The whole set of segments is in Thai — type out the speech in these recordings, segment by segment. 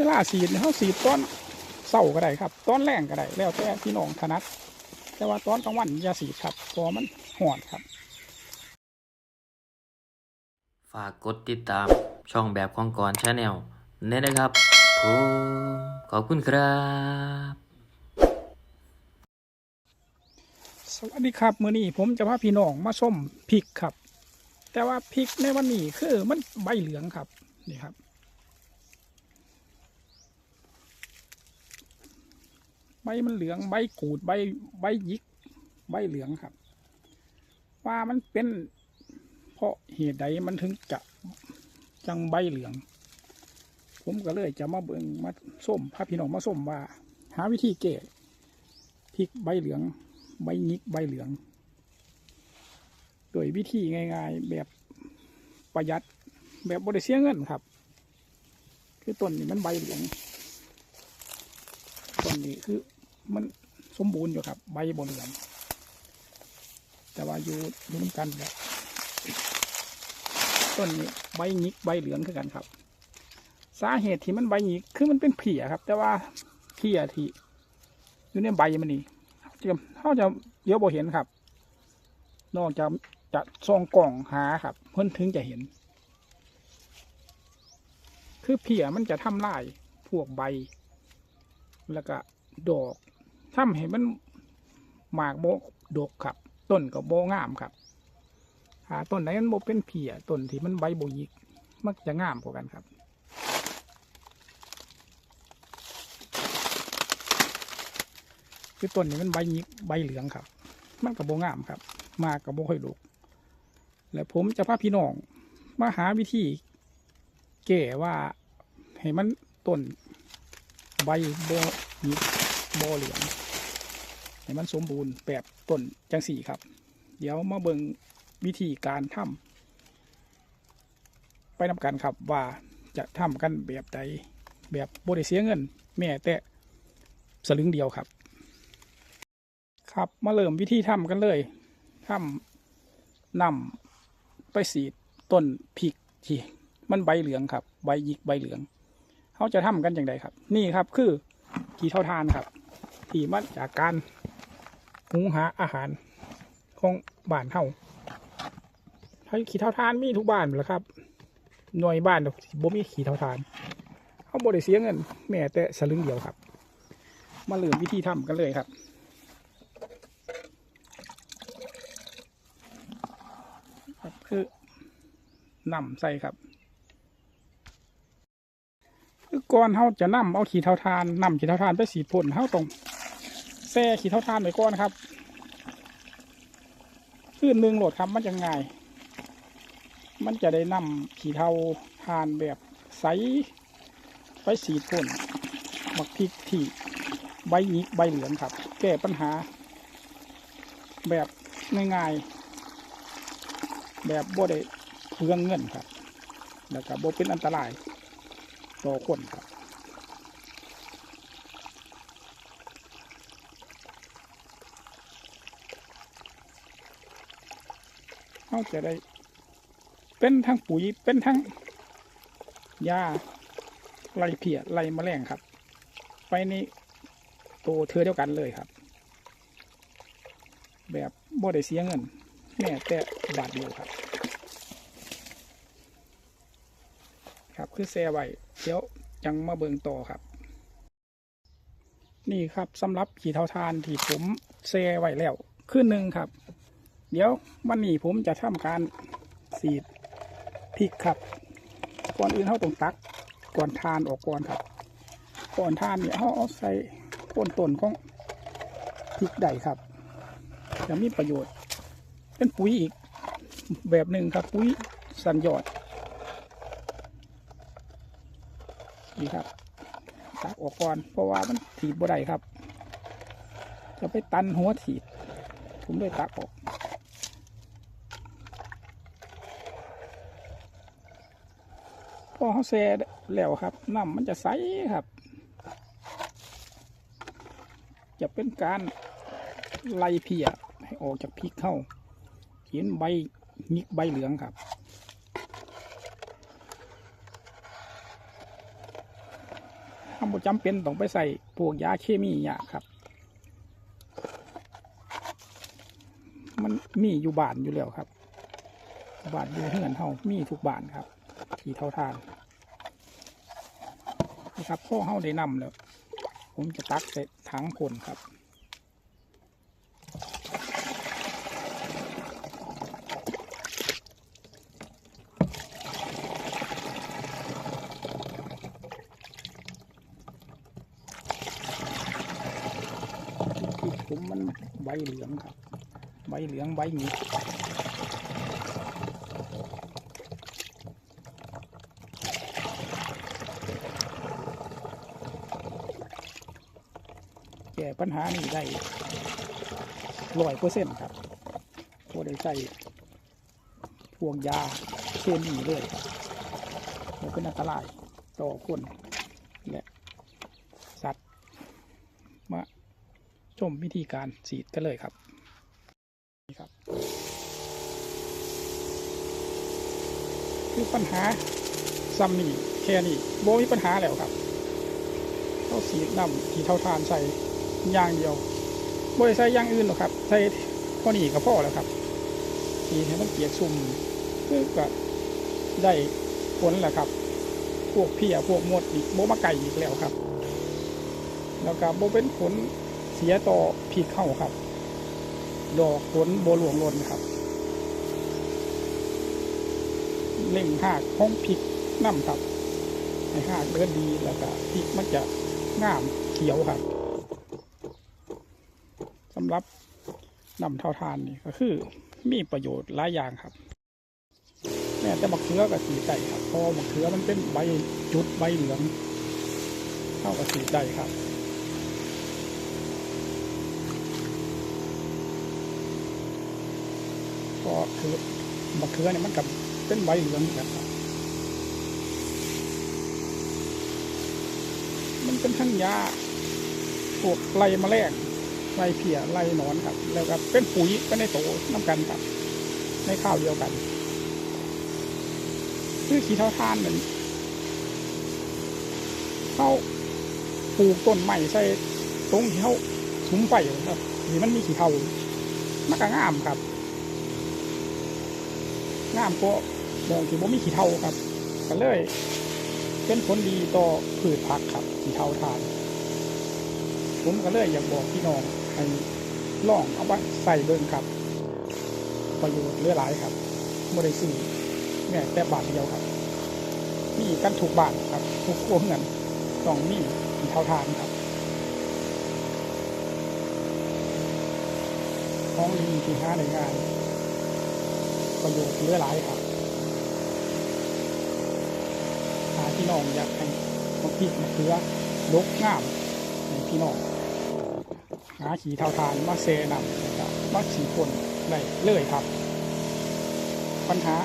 เวลาสีดเนี่ยเขาสีดตอนเศร้าก็ได้ครับตอนแรงก็ได้แล้วแต่พี่น้องถนัด แต่ว่าตอนกลางวันอย่าสีดครับเพราะมันห่อนครับ ฝากกดติดตามช่องแบบของก่อนชาแนลเน้นนะครับผมขอบคุณครับ สวัสดีครับมื้อนี้ผมจะพาพี่น้องมาส้มพริกครับ แต่ว่าพริกในวันนี้คือมันใบเหลืองครับนี่ครับ ใบมันเหลืองใบกูดใบใบยิก ใบเหลืองครับ ว่ามันเป็น เพราะเหตุใดมันถึงจะจังใบเหลือง ผมก็เลยจะมาเบิงมาส้มพาพี่น้องมาส้มว่า หาวิธีแก้พริกใบเหลือง ใบยิกใบเหลืองโดยวิธีง่ายๆแบบประหยัดแบบบริเสียเงินครับ คือต้นนี้มันใบเหลือง ต้นนี้คือมันสมบูรณ์อยู่ครับ ใบบนเหลืองแต่ว่าอยู่อยู่น้ำกันแบบต้นนี้ใบหยิกใบเหลืองคือกันครับ สาเหตุที่มันใบหยิกคือมันเป็นเพียครับ แต่ว่าเพียที่อยู่ในใบมันนี่จะเขาจะเดี๋ยวบ่เห็นครับ นอกจากจะซองกล่องหาครับ เพิ่นถึงจะเห็น คือเพียมันจะทำลายพวกใบ แล้วก็ดอกทำให้มันหมากโบดกครับ ต้นก็โบงามครับ หาต้นไหนมันโบเป็นเพียต้นที่มันใบโบยิก มักจะงามกว่ากันครับคือต้นนี้มันใบยิกใบเหลืองครับ มันกับโบงามครับ มากับโบค่อยลูกและผมจะพาพี่น้อง มาหาวิธีแก้ว่าให้มันต้น ใบโบหยิกโบเหลืองให้มันสมบูรณ์แบบต้นจังสี่ครับ เดี๋ยวมาเบิ่งวิธีการทำไปนำกันครับว่าจะทำกันแบบใดแบบโบได้เสียเงิน แม่แต่สลึงเดียวครับ ครับมาเริ่มวิธีทำกันเลยทำนำไปสีต้นพริกที่มันใบเหลืองครับ ใบหยิกใบเหลือง เขาจะทำกันอย่างไรครับ นี่ครับคือกี่เท่าทานครับ ที่มาจากการหุงหาอาหารของบ้านเฮาถ้าขี้เท่าทานมีทุกบ้านแหละครับหน่วยบ้านบ่มีขี้เท่าทานเขาบ่ได้เสียเงินแม้แต่สลึงเดียวครับ มาเริ่มวิธีทำกันเลยครับครับคือนำใส่ครับ คือก่อนเขาจะนำเอาขีเท่าทานนำขีเท่าทานไปสีดพ่นเขาตรงแซ่ขีเท่าทานไปก่อนครับคืนหนึ่งโหลดครับมันจะง่าย มันจะได้นำขีเท่าทานแบบใสไปสีดพ่นหมักพริกที่ใบหยิกใบเหลืองครับ แก้ปัญหา แบบง่ายๆแบบบ่ได้เปลืองเงินครับ แล้วก็บ่เป็นอันตราย ต่อคนครับเขาจะได้ เป็นทั้งปุ๋ยเป็นทั้งยาไล่เพียไล่แมลงครับ ไปในตัวเธอเดียวกันเลยครับ แบบบ่ได้เสียเงินแม่แต่บาทเดียวครับ คือแซ่ไว้เดี๋ยวจังมาเบิงต่อครับ นี่ครับสำหรับขี่เท่าทานที่ผมแซ่ไว้แล้วคือหนึ่งครับ เดี๋ยววันนี้ผมจะทำการสีดพริกครับก่อนอื่นเขาต้องตักก่อนทานออกก่อนครับ ก่อนทานเนี่ยเขาเอาใส่ต้นต้นของพริกได้ครับจะมีประโยชน์ เป็นปุ๋ยอีกแบบหนึ่งครับ ปุ๋ยสันยอด นี่ครับตักออกก่อนเพราะว่ามันถีบบ่ได้ครับ จะไปตันหัวถีบผมเลยตักออกพอเขาแซ่แล้วครับน้ำมันจะใสครับ จะเป็นการไล่เพียให้ออกจากพริกเข้าเห็นใบนิกใบเหลืองครับ ทำบ่จำเป็นต้องไปใส่พวกยาเคมีเนี่ยครับ มันมีอยู่บ้านอยู่แล้วครับบ้านอยู่เฮือนเฮามีทุกบ้านครับที่เท่าทานนะครับพ่อเฮาได้นำแล้ว ผมจะตักใส่ถังคนครับ ที่ผมมันใบเหลืองครับ ใบเหลืองใบหมีแก้ปัญหานี้ได้ร้อยเปอร์เซ็นต์ครับพอได้ใส่พวงยาเคมีเลยครับแล้วเป็นอันตรายต่อคนและสัตว์มา ชมวิธีการฉีดกันเลยครับนี่ครับ คือปัญหาซัมนี่แค่นี้โบมีปัญหาแล้วครับเขาฉีดน้ำที่เท่าทานใส่อย่างเดียวโบใส่อย่างอื่นหรอกครับใส่พอนี่ก็พอแล้วครับฉีดให้มันเปียกชุ่มคือก็ได้ผลแหละครับ พวกเพียพวกมดอีกโบมาไก่อีกแล้วครับ แล้วก็โบเป็นผล สียต่อพีเข้าครับดอกผลโบหลวงลนครับเล่งหากห้องพริกน้ำครับให้หากเดินดีแล้วก็พริกมันจะงามเขียวครับสำหรับนำเท่าทานนี่ก็คือมีประโยชน์หลายอย่างครับแม้แต่มะเขือกับสีใจครับพอมะเขือมันเป็นใบจุดใบเหลืองเท่ากับสีใจครับ ก็ คือมะเขือเนี่ยมันกับเป็นใบเหลืองแบบครับมันเป็นทั้งยาพวกไล่แมลงไล่เพียไล่หนอนครับ แล้วก็เป็นปุ๋ยก็ในโตน้ำกันครับ ในข้าวเดียวกันคือขี้เท่าทานนั่นเขาปลูกต้นใหม่ใส่ตรงที่เขาสุมไฟครับที่มันมีขี้เท่ามันก็งามครับ งามก็มองที่บ่มีขี้เท่าครับก็เลย เป็นผลดีต่อพืชผักครับขี้เท่าทาน ผมก็เลยอยากบอกพี่น้องให้ลองเอาไปใส่เบิ่งครับ ประโยชน์เลือหลายครับบ่ได้ซื้อแม้แต่บาทเดียวครับมีกันถูกบาทครับทุกครัวเงินต้องมีขี้เท่าทานครับของดีที่ห้าในงาน ประโยชน์เหลือหลายครับหาพี่น้องอยากให้มะพริกมะเขือลกงามให้พี่น้องหาขี่เท่าทานมาเซนำนะครับมาฉีคนได้เลยครับ ปัญหา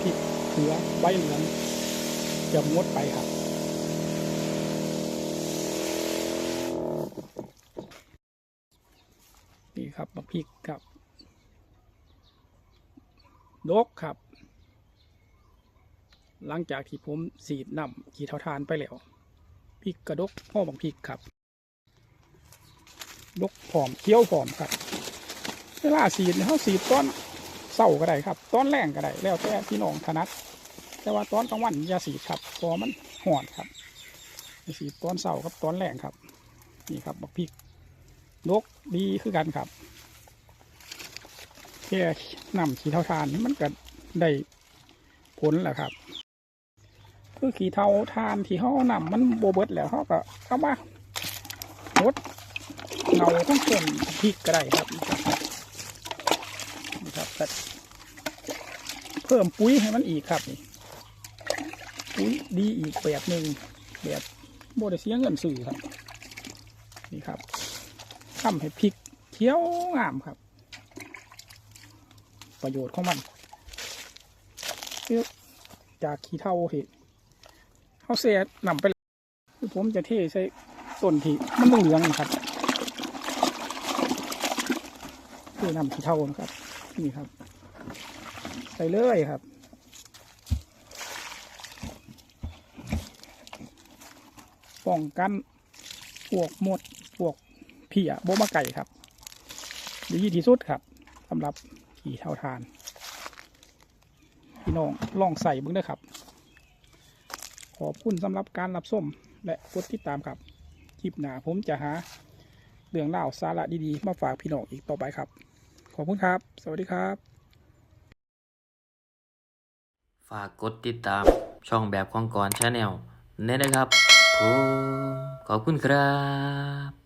พริกเขือใบเหลืองจะงดไปครับนี่ครับมะพริกครับ ดกครับ หลังจากที่ผมสีดนำขีเทาทานไปแล้วพริกกระดกพ่อบังพริกครับ ดกผอมเคี้ยวผอมครับ เวลาสีดเนี่ยเขาสีดตอนเศร้าก็ได้ครับตอนแรงก็ได้แล้วแต่พี่น้องถนัด แต่ว่าตอนกลางวันยาสีครับพอมันห่อนครับสีตอนเศร้ากับตอนแรงครับ นี่ครับบักพริก ดกดีคือกันครับ แค่นำขี้เท่าทานมันก็ได้ผลแหละครับคือขี้เท่าทานที่เขานำมันโบเบิดแล้วเขาก็เอามาลดเงาทั้งต้นพริกก็ได้ครับนี่ครับเพิ่มปุ๋ยให้มันอีกครับนี่ปุ๋ยดีอีกแบบหนึ่งแบบโบได้เสียเงินซื้อครับ นี่ครับทำให้พริกเขียวงามครับ ประโยชน์ของมันจากขี้เท่าเห็ดเขาเสียนำไปแล้วคือผมจะเทใส่ต้นที่มันเหลืองนะครับคือนำขี้เท่านะครับ นี่ครับ ใส่เลยครับป้องกันพวกมดพวกเพียโบมาไก่ครับดีที่สุดครับสำหรับ ขี่เท่าทาน พี่น้องลองใส่บิ่งด้ครับ ขอบคุณสำหรับการรับชมและกดติดตามครับ คลิปหน้าผมจะหาเรื่องเล่าสาระดีๆ มาฝากพี่น้องอีกต่อไปครับ ขอบคุณครับ สวัสดีครับ ฝากกดติดตามช่องแบบของกรชาแนลเนี่นะครับผมขอบคุณครับ